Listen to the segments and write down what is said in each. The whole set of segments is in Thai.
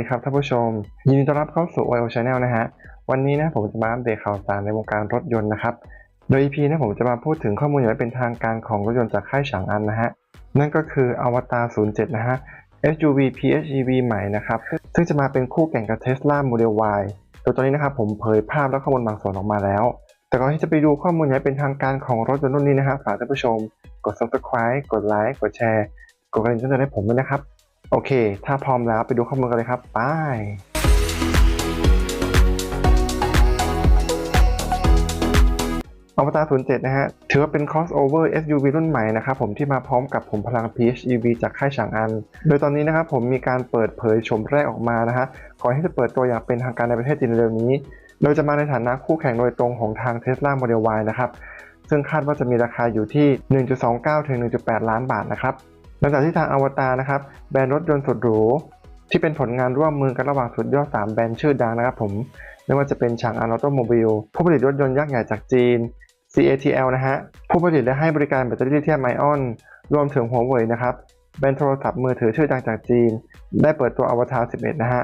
ดีครับท่านผู้ชม ยินดีต้อนรับเข้าสู่ OIO Channel นะฮะ วันนี้นะผมจะมาอัปเดตข่าวสารในวงการรถยนต์นะครับ โดย EP นะผมจะมาพูดถึงข้อมูลอย่างเป็นทางการของรถยนต์จากค่ายฉางอันนะฮะ นั่นก็คืออวตาร07 นะฮะ SUV PHEV ใหม่นะครับ ซึ่งจะมาเป็นคู่แข่งกับ Tesla Model Y โดยตอนนี้นะครับผมเผยภาพและข้อมูลบางส่วนออกมาแล้ว แต่ก่อนที่จะไปดูข้อมูลอย่างเป็นทางการของรถยนต์รุ่นนี้นะฮะฝากท่านผู้ชม กด subscribe กดไลค์กดแชร์กดกระดิ่งเตือนให้ผมด้วยนะครับ โอเค ถ้าพร้อมแล้วไปดูข้อมูลกันเลยครับไปอวตาร07 นะฮะ ถือว่าเป็น crossover SUV รุ่นใหม่นะครับผมที่มาพร้อมกับผมพลัง PHEV จากค่ายฉางอัน โดยตอนนี้นะครับผมมีการเปิดเผยชมแรกออกมานะฮะ ก่อนที่จะเปิดตัวอย่างเป็นทางการในประเทศจีนเร็วนี้ โดยจะมาในฐานะคู่แข่งโดยตรงของทาง Tesla Model Y นะครับ ซึ่งคาดว่าจะมีราคาอยู่ที่ 1.29 ถึง 1.8 ล้านบาทนะครับ หลังจากที่ทางอวตารนะครับ แบรนด์รถยนต์สุดหรู ที่เป็นผลงานร่วมมือกันระหว่างสุดยอด 3 แบรนด์ชื่อดังนะครับผมไม่ว่าจะเป็นฉางอันออโตโมบิลผู้ผลิตรถยนต์ยักษ์ใหญ่จากจีน CATL นะฮะ ผู้ผลิตและให้บริการแบตเตอรี่ลิเธียมไอออน รวมถึงหัวเว่ยนะครับแบรนด์โทรศัพท์มือถือชื่อดังจากจีน ได้เปิดตัวอวตาร11 นะฮะ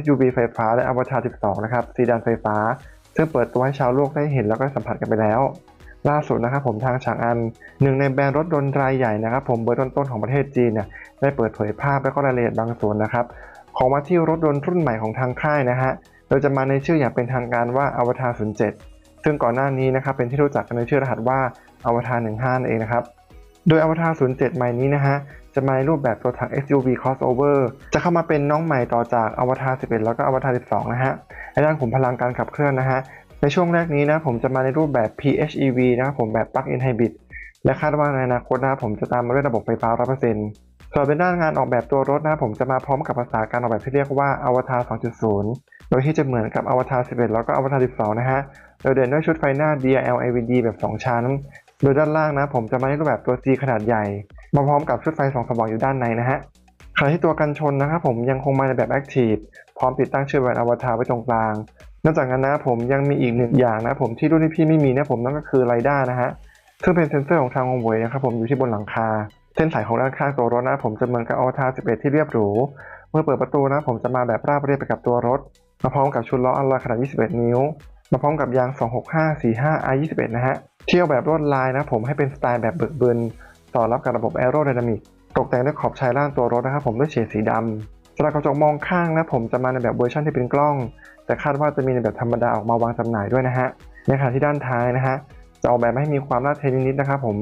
SUV ไฟฟ้าและอวตาร12 นะครับ ซีดานไฟฟ้า ซึ่งเปิดตัวให้ชาวโลกได้เห็นแล้วก็สัมผัสกันไปแล้ว ล่าสุดนะครับผมทางฉางอันหนึ่งในแบรนด์รถยนต์รายใหญ่นะครับผมเบอร์ต้นๆของประเทศจีนเนี่ยได้เปิดเผยภาพและก็รายละเอียดบางส่วนนะครับ ของมาที่รถยนต์รุ่นใหม่ของทางค่ายนะฮะโดยจะมาในชื่ออย่างเป็นทางการว่าอวตาร07 ซึ่งก่อนหน้านี้นะครับเป็นที่รู้จักกันในชื่อรหัสว่าอวตาร15นั่นเองนะครับโดยอวตาร07 ใหม่นี้นะฮะจะมาในรูปแบบตัวถัง SUV crossover จะเข้ามาเป็นน้องใหม่ต่อจากอวตาร11 แล้วก็อวตาร12 นะฮะในด้านขุมพลังการขับเคลื่อนนะฮะ ในช่วงแรกนี้นะผมจะมาในรูปแบบ PHEV นะครับผมแบบ Plug-in Hybrid และคาดว่าในอนาคตนะครับผมจะตามมาด้วยระบบไฟฟ้า 100%ส่วนเป็นด้านงานออกแบบตัวรถนะครับผมจะมาพร้อมกับภาษาการออกแบบที่เรียกว่าอวตาร2.0 โดยที่จะเหมือนกับอวตาร11 แล้วก็อวตาร12 นะฮะ โดยเด่นด้วยชุดไฟหน้า DRL LED แบบ 2 ชั้น โดยด้านล่างนะผมจะมาในรูปแบบตัว G ขนาดใหญ่ มาพร้อมกับชุดไฟสองสว่างอยู่ด้านในนะฮะขณะที่ตัวกันชนนะครับผมยังคงมาในแบบ Active พร้อมติดตั้งชื่อแบรนด์อวตารไว้ตรงกลาง นอกจากนั้นนะผมยังมีอีกหนึ่งอย่างนะผมที่รุ่นที่พี่ไม่มีนะผมนั่นก็คือไรด้านะฮะซึ่งเป็นเซ็นเซอร์ของทางฮงเวยนะครับผมอยู่ที่บนหลังคา เส้นสายของด้านข้างตัวรถนะผมจะเหมือนกับอวตาร11 ที่เรียบหรูเมื่อเปิดประตูนะผมจะมาแบบราบเรียบไปกับตัวรถ มาพร้อมกับชุดล้ออัลลอยขนาด 21 นิ้ว มาพร้อมกับยาง 265 45 i 21 นะฮะเที่ยวแบบลวดลายนะผมให้เป็นสไตล์แบบเบิกบึนต่อรับกับระบบแอโรไดนามิกตกแต่งด้วยขอบชายล่างตัวรถนะครับผมด้วยเฉดสีดำ สำหรับกระจกมองข้างนะผมจะมาในแบบเวอร์ชันที่เป็นกล้อง แต่คาดว่าจะมีในแบบธรรมดาออกมาวางจำหน่ายด้วยนะฮะในขณะที่ด้านท้ายนะฮะจะออกแบบมาให้มีความลาดเทนิดๆนะครับผม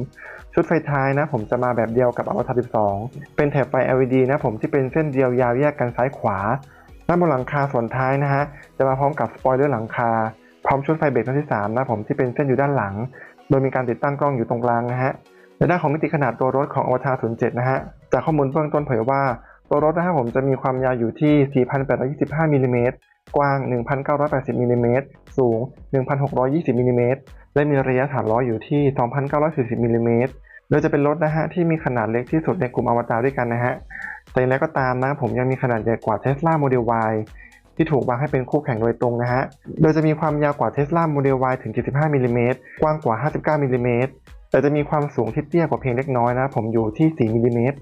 ชุดไฟท้ายนะผมจะมาแบบเดียวกับอวตาร12 เป็นแถบไฟ LED นะผมที่เป็นเส้นเดียวยาวแยกกันซ้ายขวาด้านบนหลังคาส่วนท้ายนะฮะจะมาพร้อมกับสปอยเลอร์หลังคา พร้อมชุดไฟเบรกท่านที่3นะผมที่เป็นเส้นอยู่ด้านหลัง โดยมีการติดตั้งกล้องอยู่ตรงกลางนะฮะในด้านของมิติขนาดตัวรถของอวตาร07นะฮะจากข้อมูลเบื้องต้นเผยว่า ตัวรถนะครับผมจะมีความยาวอยู่ที่ 4,825มิลลิเมตรกว้าง 1,980มิลลิเมตรสูง 1,620มิลลิเมตรและมีระยะฐานล้ออยู่ที่ 2,940มิลลิเมตรโดยจะเป็นรถนะฮะที่มีขนาดเล็กที่สุดในกลุ่มอวตารด้วยกันนะฮะ แต่อย่างไรก็ตามนะผมยังมีขนาดใหญ่กว่า Tesla Model Y ที่ถูกวางให้เป็นคู่แข่งโดยตรงนะฮะ โดยจะมีความยาวกว่า Tesla Model Y ถึง 75มิลลิเมตรกว้างกว่า 59มิลลิเมตรแต่จะมีความสูงที่เตี้ยกว่าเพียงเล็กน้อยนะผมอยู่ที่ 4มิลลิเมตร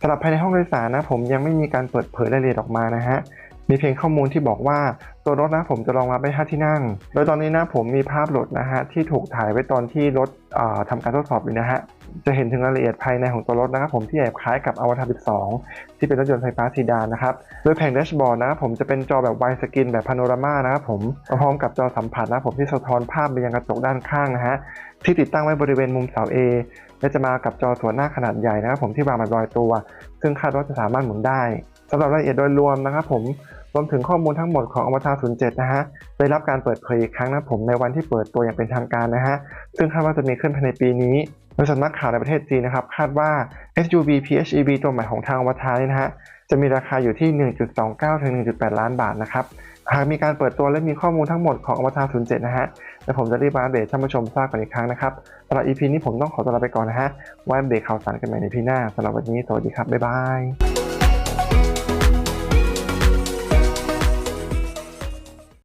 สำหรับภายในห้องโดยสารนะผมยังไม่มีการเปิดเผยรายละเอียดออกมานะฮะมีเพียงข้อมูลที่บอกว่าตัวรถนะผมจะรองรับได้5ที่นั่ง โดยตอนนี้นะผมมีภาพรถนะฮะที่ถูกถ่ายไว้ตอนที่รถเอ่อทำการทดสอบอยู่นะฮะ จะเห็นถึงรายละเอียดภายในของตัวรถนะครับผมที่แอบคล้ายกับอวตาร12 ที่เป็นรถยนต์ไฟฟ้าซีดานนะครับ โดยแผงแดชบอร์ดนะครับผมจะเป็นจอแบบไวสกินแบบพาโนรามานะครับผม พร้อมกับจอสัมผัสนะผมที่สะท้อนภาพไปยังกระจกด้านข้างนะฮะที่ติดตั้งไว้บริเวณมุมเสา A และจะมากับจอส่วนหน้าขนาดใหญ่นะครับผมที่วางแบบลอยตัว ซึ่งคาดว่าจะสามารถหมุนได้สำหรับรายละเอียดโดยรวมนะครับผม รวมถึงข้อมูลทั้งหมดของอวตาร07 นะฮะ ได้รับการเปิดเผยอีกครั้งนะผมในวันที่เปิดตัวอย่างเป็นทางการนะฮะ ซึ่งคาดว่าจะมีขึ้นภายในปีนี้โดยสำนักข่าวในประเทศจีนนะครับ คาดว่า SUV PHEV ตัวใหม่ของทางอวตารนี่นะฮะ จะมีราคาอยู่ที่ 1.29 ถึง 1.8 ล้านบาทนะครับ หากมีการเปิดตัวและมีข้อมูลทั้งหมดของอวตาร07 นะฮะแล้วผมจะรีบมาอัปเดตท่านผู้ชมทราบกันอีกครั้งนะครับสำหรับ EP นี้ผมต้องขอตัวลาไปก่อนนะฮะไว้อัปเดตข่าวสารกันใหม่ในพี่หน้าสำหรับวันนี้สวัสดีครับบ๊ายบาย